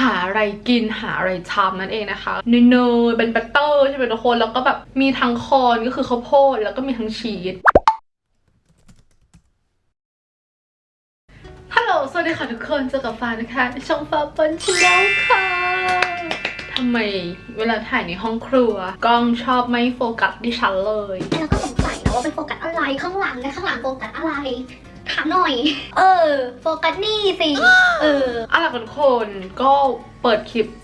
หาอะไรกินหาอะไรทำนั่นเองนะคะเนยเป็นบัตเตอร์ใช่ไหมทุกคนแล้วก็แบบมีทั้งคอนก็คือข้าวโพดแล้วก็มีทั้งชีสฮัลโหลสวัสดีค่ะทุกคนเจอกับฟ้านะคะช่องฟ้าเปิ้ลชาแนลค่ะทำไมเวลาถ่ายในห้องครัว กล้องชอบไม่โฟกัสดิฉันเลย แล้วก็สงสัยนะว่าเป็นโฟกัสอะไรข้างหลังและข้างหลังโฟกัสอะไร ถามหน่อย เออ โฟกัสนี่สิ เออ เอาล่ะค่ะทุกคนก็เปิดคลิปอืม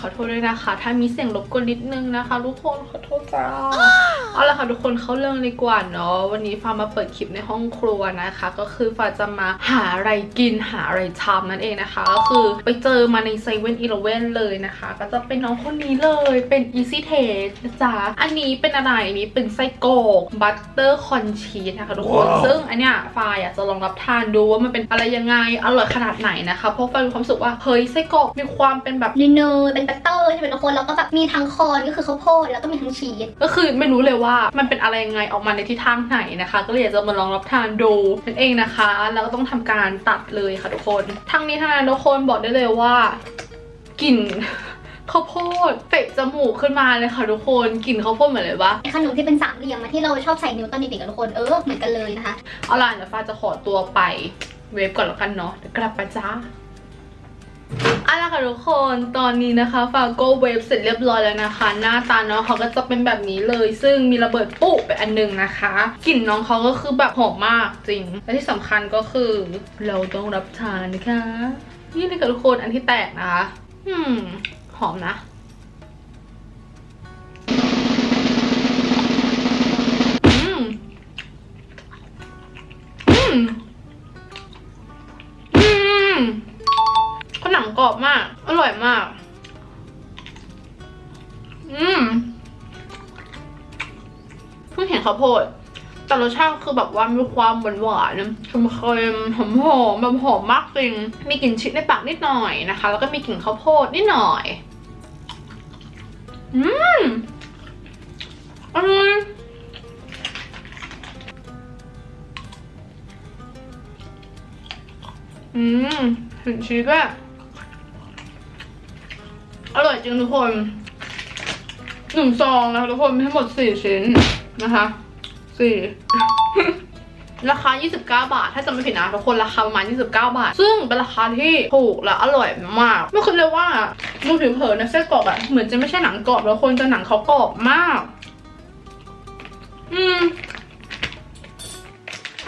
ขอโทษด้วยนะคะ ถ้ามีเสียงรบกวนนิดนึงนะคะ ทุกคนขอโทษจ้าเอาล่ะค่ะทุกคนเข้าเรื่องเลยกว่าเนาะวันนี้ฟ้ามาเปิดคลิปในห้องครัวนะคะ ก็คือฟ้าจะมาหาอะไรกินหาอะไรทำนั่นเองนะคะ ก็คือไปเจอมาในเซเว่นอีเลเว่นเลยนะคะ ก็จะเป็นน้องคนนี้เลยเป็น Easy Taste นะจ๊ะอันนี้เป็นอะไรอันนี้เป็นไส้กรอกบัตเตอร์คอนชีสนะคะทุกคนว้าวซึ่งอันเนี้ยฟ้าอยากจะลองรับทานดูว่ามันเป็นอะไรยังไงอร่อยขนาดไหนนะคะเพราะฟ้ามีความรู้สึกว่าเฮ้ยไส้กรอกมีความเป็นแบบเนยๆเป็นบัตเตอร์ใช่ไหมทุกคนแล้วก็แบบมีทั้งคอนก็คือข้าวโพดแล้วก็มีทั้งชีสก็คือไม่รู้เลยว่ามันเป็นอะไรยังไงออกมาในทิศทางไหนนะคะ ก็เลยอยากจะมาลองรับทานดูนั่นเองนะคะ แล้วก็ต้องทำการตัดเลยค่ะทุกคนทั้งนี้ทั้งนั้นทุกคนบอกได้เลยว่ากลิ่นข้าวโพดเตะจมูกขึ้นมาเลยค่ะทุกคนกลิ่นข้าวโพดเหมือนเลยว่าไอ้ขนมที่เป็นสามเหลี่ยมมาที่เราชอบใส่นิ้วตอนเด็กๆกับทุกคนเออเหมือนกันเลยนะคะเอาล่ะเดี๋ยวฟ้าจะขอตัวไปเวฟก่อนแล้วกันเนาะเดี๋ยวกลับมาจ้า เอาล่ะค่ะทุกคนตอนนี้นะคะฟาโก้เวฟเสร็จเรียบร้อยแล้วนะคะ หน้าตาน้องเขาก็จะเป็นแบบนี้เลย ซึ่งมีระเบิดปุ๊บไปอันหนึงนะคะกลิ่นน้องเขาก็คือแบบหอมมากจริง และที่สำคัญก็คือ เราต้องรับทานนะคะ นี่เลยค่ะทุกคนอันที่แตกนะคะ อืม หอมนะ กรอบมาก อร่อยมาก อืมเพิ่งเห็นข้าวโพดแต่รสชาติคือแบบว่ามีความหวานหวานๆเค็มหอมหอมแบบหอมมากจริง มีกลิ่นชีสในปากนิดหน่อยนะคะ แล้วก็มีกลิ่นข้าวโพดนิดหน่อย อืมอร่อยอืมเห็นชีสด้วย อร่อยจริงทุกคนหนึ่งซองนะคะทุกคนมีทั้งหมดสี่ชิ้นนะคะสี่ราคา 29 บาท ถ้าจำไม่ผิดนะทุกคนราคาประมาณ 29 บาท ซึ่งเป็นราคาที่ถูกและอร่อยมาก ไม่คิดเลยว่ามือถือเผลอในไส้นกรอกอะเหมือนจะไม่ใช่หนังกรอบแล้วคนจะหนังเขากรอบมาก อืม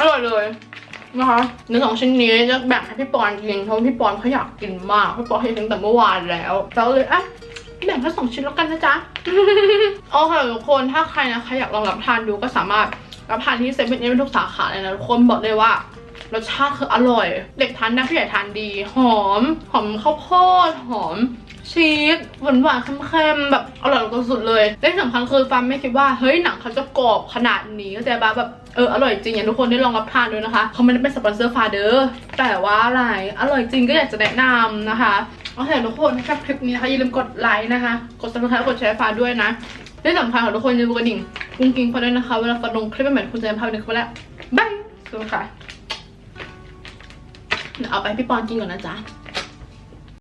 อร่อยเลย นะคะในสองชิ้นนี้จะแบ่งให้พี่ปอนกินเพราะพี่ปอนเขาอยากกินมากพี่ปอนให้ตั้งแต่เมื่อวานแล้วเราเลยอะแบ่งแค่สองชิ้นแล้วกันนะจ๊ะโอเคทุกคนถ้าใครนะคะอยากลองรับทานดูก็สามารถรับทานที่เซเว่นเอทุกสาขาเลยนะทุกคนบอกเลยว่า รสชาติคืออร่อย เด็กทานได้ผู้ใหญ่ทานดี หอม หอมข้าวโพดหอมชีสหวานหวานๆเค็มๆแบบอร่อยสุดเลยและสำคัญคือฟันไม่คิดว่าเฮ้ยหนังเขาจะกรอบขนาดนี้เข้าใจะแบบเอออร่อยจริงอยากให้ทุกคนได้ลองรับทานด้วยนะคะเขาไม่ได้เป็นสปอนเซอร์ฟาเดอร์แต่ว่าอะไรอร่อยจริงก็อยากจะแนะนำนะคะโอเคทุกคนชอบคลิปนี้นะคะอย่าลืมกดไลค์นะคะ กดซับสไครต์กดแชร์ฟ้าด้วยนะที่สำคัญของทุกคนอย่าลืมกดดิ่งกุ้งกิ้งฟ้าด้วยนะคะ เวลาฟ้าลงคลิปใหม่ๆคุณจะได้ภาพหนึ่งคนแรกบายสวัสดีค่ะ เดี๋ยวเอาไปพี่ปอนกินก่อนนะจ๊ะ